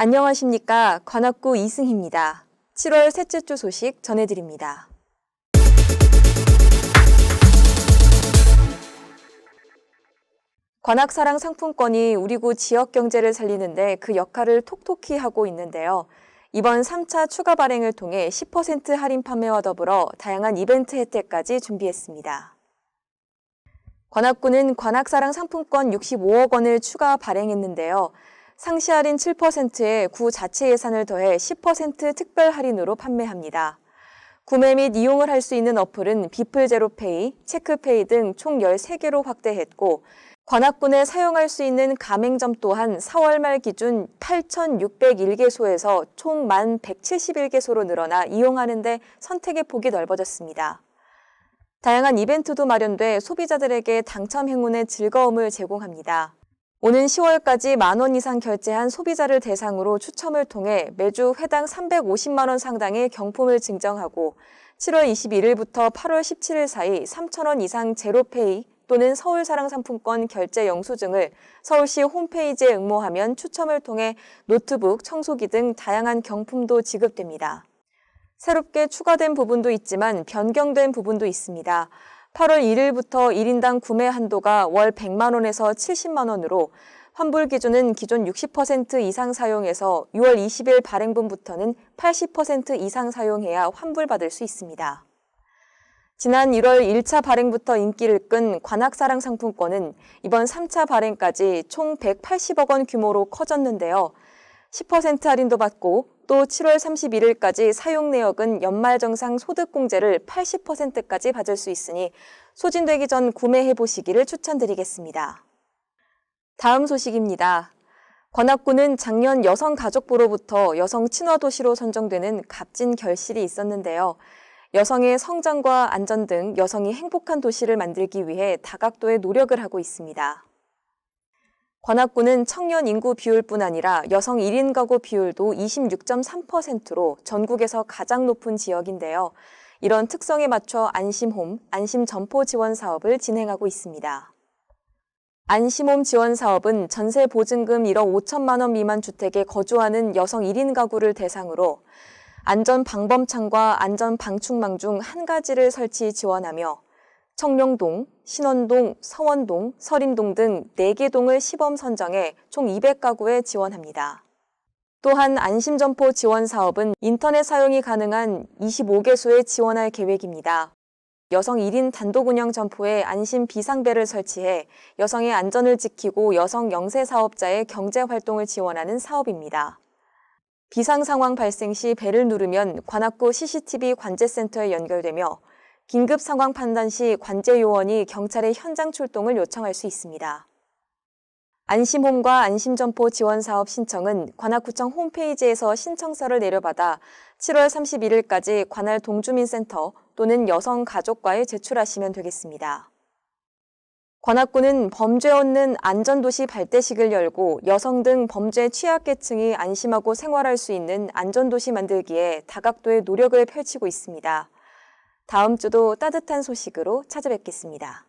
안녕하십니까. 관악구 이승희입니다. 7월 셋째 주 소식 전해드립니다. 관악사랑 상품권이 우리 구 지역 경제를 살리는데 그 역할을 톡톡히 하고 있는데요. 이번 3차 추가 발행을 통해 10% 할인 판매와 더불어 다양한 이벤트 혜택까지 준비했습니다. 관악구는 관악사랑 상품권 65억 원을 추가 발행했는데요. 상시 할인 7%에 구 자체 예산을 더해 10% 특별 할인으로 판매합니다. 구매 및 이용을 할 수 있는 어플은 비플 제로페이, 체크페이 등 총 13개로 확대했고 관악군에 사용할 수 있는 가맹점 또한 4월 말 기준 8,601개소에서 총 1,171개소로 늘어나 이용하는 데 선택의 폭이 넓어졌습니다. 다양한 이벤트도 마련돼 소비자들에게 당첨 행운의 즐거움을 제공합니다. 오는 10월까지 만 원 이상 결제한 소비자를 대상으로 추첨을 통해 매주 회당 350만 원 상당의 경품을 증정하고 7월 21일부터 8월 17일 사이 3천 원 이상 제로페이 또는 서울사랑 상품권 결제 영수증을 서울시 홈페이지에 응모하면 추첨을 통해 노트북, 청소기 등 다양한 경품도 지급됩니다. 새롭게 추가된 부분도 있지만 변경된 부분도 있습니다. 8월 1일부터 1인당 구매 한도가 월 100만 원에서 70만 원으로 환불 기준은 기존 60% 이상 사용해서 6월 20일 발행분부터는 80% 이상 사용해야 환불받을 수 있습니다. 지난 1월 1차 발행부터 인기를 끈 관악사랑 상품권은 이번 3차 발행까지 총 180억 원 규모로 커졌는데요. 10% 할인도 받고 또 7월 31일까지 사용 내역은 연말 정상 소득 공제를 80%까지 받을 수 있으니 소진되기 전 구매해 보시기를 추천드리겠습니다. 다음 소식입니다. 관악구는 작년 여성가족부로부터 여성 친화도시로 선정되는 값진 결실이 있었는데요. 여성의 성장과 안전 등 여성이 행복한 도시를 만들기 위해 다각도의 노력을 하고 있습니다. 관악구는 청년 인구 비율뿐 아니라 여성 1인 가구 비율도 26.3%로 전국에서 가장 높은 지역인데요. 이런 특성에 맞춰 안심홈, 안심점포 지원 사업을 진행하고 있습니다. 안심홈 지원 사업은 전세 보증금 1억 5천만 원 미만 주택에 거주하는 여성 1인 가구를 대상으로 안전 방범창과 안전 방충망 중 한 가지를 설치 지원하며 청룡동, 신원동, 서원동, 서림동 등 4개 동을 시범 선정해 총 200가구에 지원합니다. 또한 안심점포 지원 사업은 인터넷 사용이 가능한 25개소에 지원할 계획입니다. 여성 1인 단독 운영 점포에 안심 비상벨을 설치해 여성의 안전을 지키고 여성 영세 사업자의 경제 활동을 지원하는 사업입니다. 비상 상황 발생 시 벨을 누르면 관악구 CCTV 관제센터에 연결되며 긴급 상황 판단 시 관제 요원이 경찰의 현장 출동을 요청할 수 있습니다. 안심홈과 안심점포 지원 사업 신청은 관악구청 홈페이지에서 신청서를 내려받아 7월 31일까지 관할 동주민센터 또는 여성가족과에 제출하시면 되겠습니다. 관악구는 범죄 없는 안전도시 발대식을 열고 여성 등 범죄 취약계층이 안심하고 생활할 수 있는 안전도시 만들기에 다각도의 노력을 펼치고 있습니다. 다음 주도 따뜻한 소식으로 찾아뵙겠습니다.